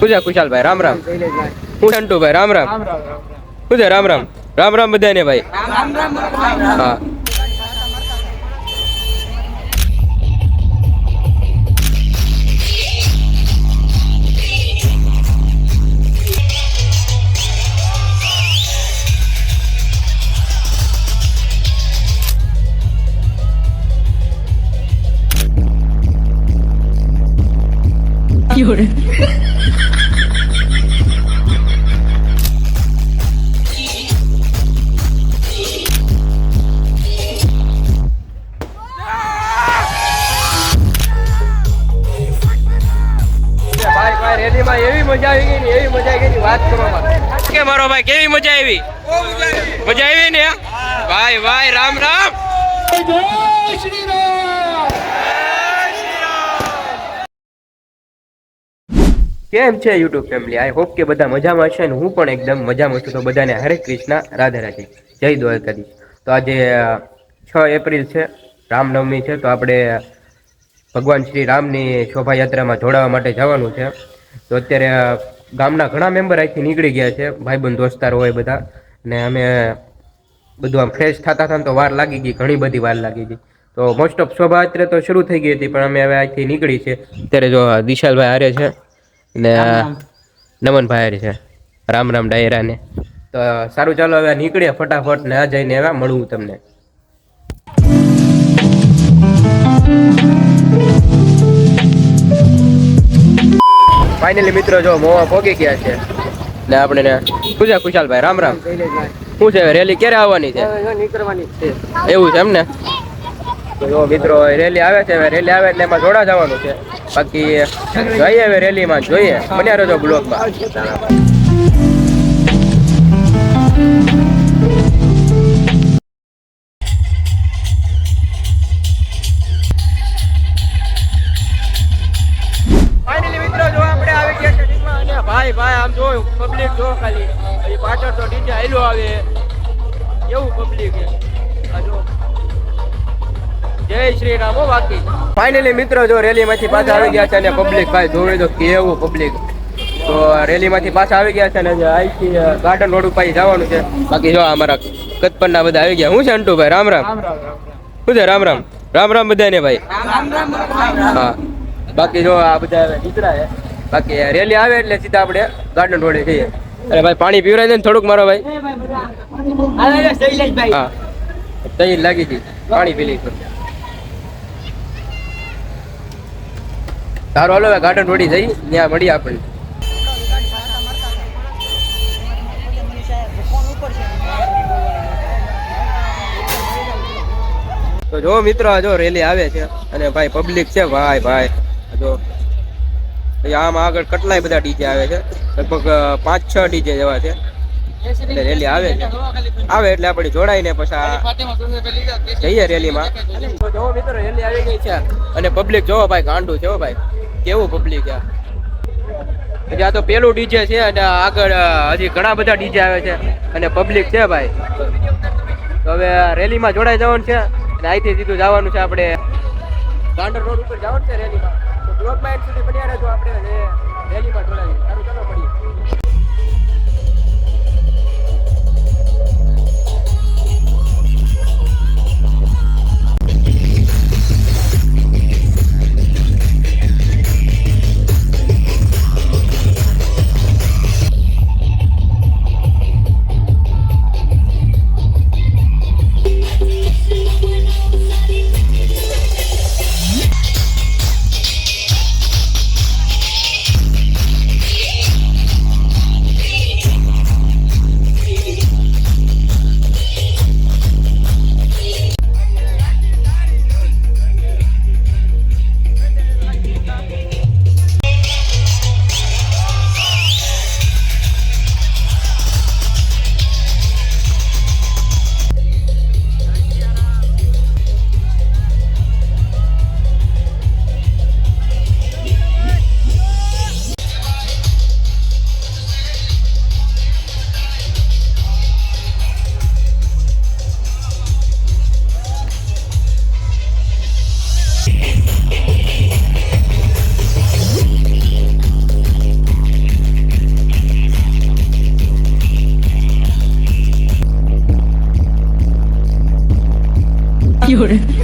શું છે ખુશાલભાઈ રામ રામ. હું સંટુભાઈ રામ રામ. શું છે રામ રામ. રામ રામ. બધાને ભાઈ. હા. રેલીમાં એવી મજા આવી ગઈ ને એવી મજા આવી ગઈ ની વાત કરો માં. કે મારો ભાઈ કેવી મજા આવી? મજા આવી ને? ભાઈ ભાઈ રામ રામ. કેમ છે યુટ્યુબ ફેમિલી આઈ હોપ કે બધા મજામાં છે ને હું પણ એકદમ મજામાં છું. તો બધાને હરે કૃષ્ણ, રાધે રાધે. જય દ્વારકાધીશ. તો આજે છ એપ્રિલ છે, રામનવમી છે, તો આપણે ભગવાન શ્રી રામની શોભાયાત્રામાં જોડાવા માટે જવાનું છે. તો અત્યારે ગામના ઘણા મેમ્બર અહીંથી નીકળી ગયા છે, ભાઈબંધ, દોસ્તાર હોય બધા. ને અમે બધું આમ ફ્રેશ થતા હતા તો વાર લાગી ગઈ, ઘણી બધી વાર લાગી ગઈ. તો મોસ્ટ ઓફ શોભાયાત્રા તો શરૂ થઈ ગઈ હતી, પણ અમે હવે અહીંથી નીકળી છે. અત્યારે જો દિશાલભાઈ હારે છે. ને નમનભાઈ છે. રામ રામ ડાયરાને. તો સારું ચાલો હવે નીકળીએ ફટાફટ ને જઈને હવે મળું તમને. ફાઇનલી મિત્રો જો મોવા પોગી ગયા છે. ને આપણે છે ખુશાલભાઈ રામ રામ. શું છે રેલી ક્યારે આવવાની છે? નીકળવાની છે. એવું છે એમ ને? જો મિત્રો રેલી આવે છે રેલી આવે એટલે એમાં જોડા જવાનું છે. બાકી જોઈએ હવે રેલીમાં જોઈએ. બન્યા રહેજો બ્લોગમાં ભાઈ ભાઈ, આમ જોયું પબ્લિક જો ખાલી. પાછળ તો ડીજે આવ્યો આવે. એવું પબ્લિક છે? જય શ્રી રામ હો બાકી. ફાઇનલી મિત્રો જો રેલીમાંથી પાછા આવી ગયા છે અને પબ્લિક ભાઈ જોવે તો કેવું પબ્લિક તો રેલીમાંથી પાછા આવી ગયા છે અને અહીંથી ગાર્ડન રોડ ઉપર જવાનું છે. બાકી જો અમારા કતપરના બધા આવી ગયા. હું છે અંટુભાઈ રામ રામ. શું છે? રામ રામ. રામ રામ બધાને ભાઈ. હા. બાકી જો આ બધા હવે છે. બાકી રેલી આવે એટલે સીધા આપણે ગાર્ડન રોડે જઈએ. અરે ભાઈ પાણી પીવરાય ને થોડુંક મારો ભાઈ. હા. તઈ લાગી હતી પાણી પી લઈશું. તારો હાલો ગાર્ડન રોડી જઈ, ત્યાં મળી આપણે. તો જો મિત્રો, જો રેલી આવે છે, અને ભાઈ પબ્લિક છે, ભાઈ ભાઈ, જો. આમ આગળ કેટલાય બધા ડીજે આવે છે, લગભગ પાંચ, છ ડીજે જેવા છે. એટલે રેલી આવે છે. આવે એટલે આપણે જોડાઈને પછી જઈએ રેલીમાં. જો મિત્રો, રેલી આવી ગઈ છે. અને પબ્લિક જોવો ભાઈ, ગાંડું છે ભાઈ. કેવું પબ્લિક આ? હજી આ તો પેલું ડીજે છે અને આગળ હજી ઘણા બધા ડીજે આવે છે અને પબ્લિક છે ભાઈ. તો હવે રેલીમાં જોડાઈ જવાનું છે અને અહીંથી સીધું જવાનું છે આપણે. ગાંડર રોડ ઉપર જવાનું છે રેલીમાં. તો બ્લોકમાં એન્ડ સુધી પડ્યા રહેજો આપણે children.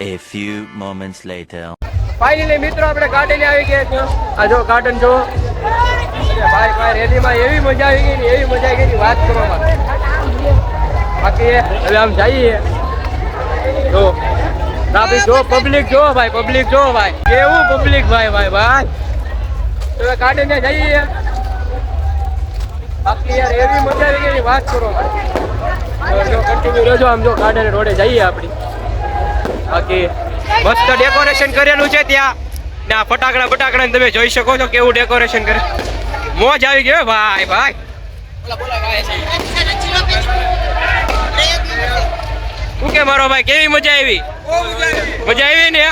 A few moments later. Finally મિત્રો, આપણે ગાર્ડન આવી ગયા છો આ જો ગાર્ડન જો ભાઈ ભાઈ, રેલીમાં એવી મજા આવી ગઈ ને એવી મજા આવી ગઈ વાત કરવામાં. બાકી હવે આમ જઈએ. જો. ભાઈ જો પબ્લિક જો ભાઈ પબ્લિક જો ભાઈ. કેવું પબ્લિક ભાઈ ભાઈ ભાઈ. તો ગાર્ડન જઈએ. બાકી યાર એવી મજા આવી ગઈ વાત કરો જો કન્ટિન્યુ રહેજો, આમ જો ગાર્ડન રોડે જઈએ આપણી. બાકી મસ્ત ડેકોરેશન કરેલું છે ત્યાં. ને ફટાકડા ફટાકડા તમે જોઈ શકો છો કેવું ડેકોરેશન કરે. મોજ આવી ગયો ભાઈ ભાઈ. શું કે મારો ભાઈ કેવી મજા આવી? મજા આવી. ને?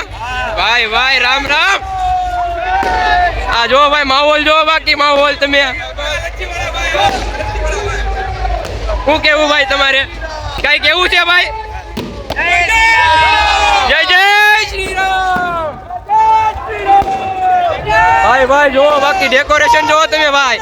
ભાઈ ભાઈ રામ રામ. આ જો ભાઈ માહોલ જો બાકી માહોલ તમે. શું કેવું ભાઈ તમારે? કઈ કેવું છે ભાઈ? જય જય શ્રી રામ ભાઈ ભાઈ જો બાકી ડેકોરેશન જો તમે, ભાઈ.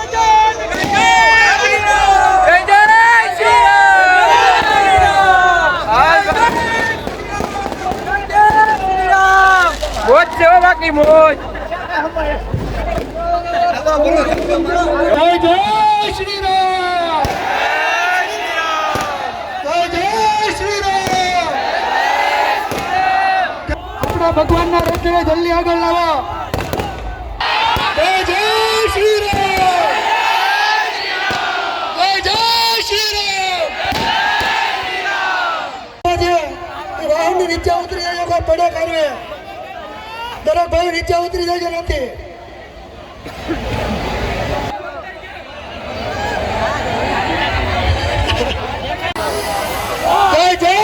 મોજ છે બાકી, મોજ. જય જય શ્રી રામ જય જય શ્રી રામ આપણા ભગવાનના રથને જલ્દી આગળ લાવો. જય શ્રી રામ. જય શ્રી રામ. નીચે ઉતરી જાય કોઈ પડે કરવે દરેક ભાઈ નીચે ઉતરી જાય નથી જય જય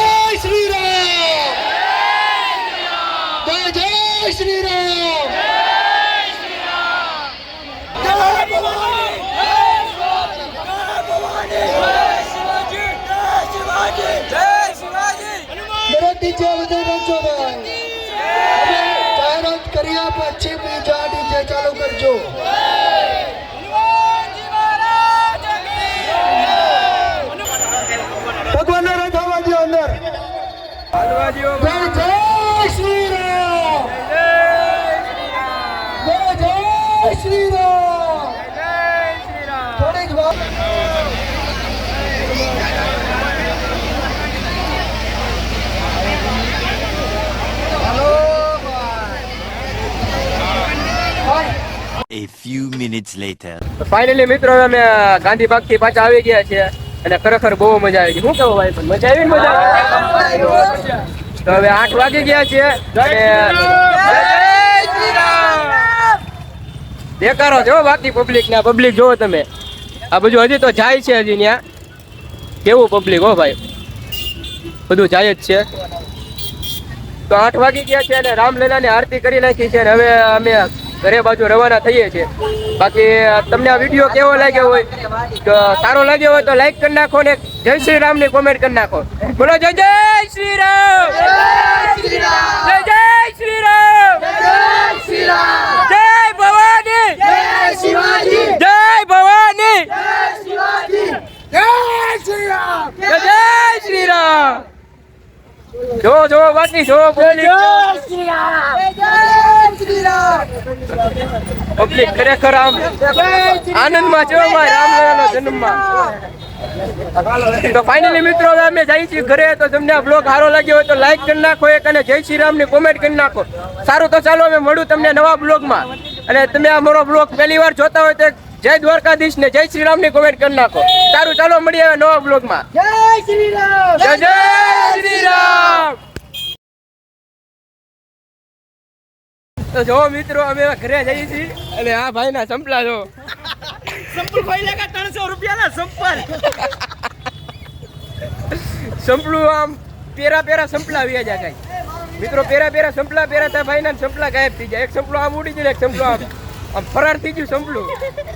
શ્રી રામ જય જય શ્રી રામ દરેક ડીજે વધુ રાખજો ભાઈ જાહેરાત કર્યા પછી બીજા ડીજે ચાલુ કરજો આવવા દો અંદર. જય જય શ્રી રામ જય જય શ્રી રામ થોડીક વાર A few minutes later. Finally મિત્રો અમે ગાંધીબાગથી પાછા આવી ગયા છે અને ખરેખર બહુ મજા આવી ગઈ. શું કેવું ભાઈ? મજા આવી મજા તો હવે આઠ વાગી ગયા છે દેખાડો છો બાકી પબ્લિક ને. પબ્લિક જોવો તમે. આ બધું હજી તો જાય છે હજી ત્યાં કેવું પબ્લિક હો ભાઈ? બધું જાય જ છે. તો આઠ વાગી ગયા છે અને રામલીલાની આરતી કરી નાખી છે અને હવે અમે ઘરે બાજુ રવાના થઈએ છીએ. બાકી તમને આ વીડિયો કેવો લાગ્યો હોય તો સારો લાગ્યો હોય તો લાઈક કરી નાખો ને જય શ્રી રામની કોમેન્ટ કરી નાખો. બોલો જય જય શ્રી રામ. જય જય શ્રી રામ. જય ભવાની. જય ભવાની. જય જય શ્રી રામ. જો જો બાકી જો પબ્લિક ખરેખર આમ આનંદમાં છે અમારે રામલલાનો જન્મમાં. તો ફાઇનલી મિત્રો અમે જઈએ છીએ ઘરે તો તમને આ બ્લોગ સારો લાગ્યો હોય તો લાઈક કરી નાખો એક અને જય શ્રી રામની કોમેન્ટ કરી નાખો. સારું તો ચાલો અમે મળું તમને નવા બ્લોગમાં અને તમે આ મારો બ્લોગ પહેલી વાર જોતા હોય તો જય દ્વારકાધીશ ને જય શ્રી રામની કોમેન્ટ કરી નાખો. સારું ચાલો મળીએ નવા બ્લોગમાં જય શ્રી રામ. જય શ્રી રામ! તો જો મિત્રો અમે ઘરે જઈએ છીએ અને આ ભાઈ ના સંપલા જો. સંપલું આમ પેરા પેરા સંપલા આવ્યા જાય કઈ. મિત્રો પેરા પેરા સંપલા પેરા તા ભાઈ ના સંપલા ગાયબ થઈ જાય. એક સંપલો આમ ઉડી જાય એક સંપલો આમ આમ ફરાર થઈ ગયું સંપલું.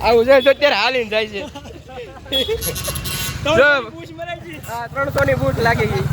આવું છે તો અત્યારે હાલીને જાય છે. ત્રણસો ની બૂટ લાગી ગઈ.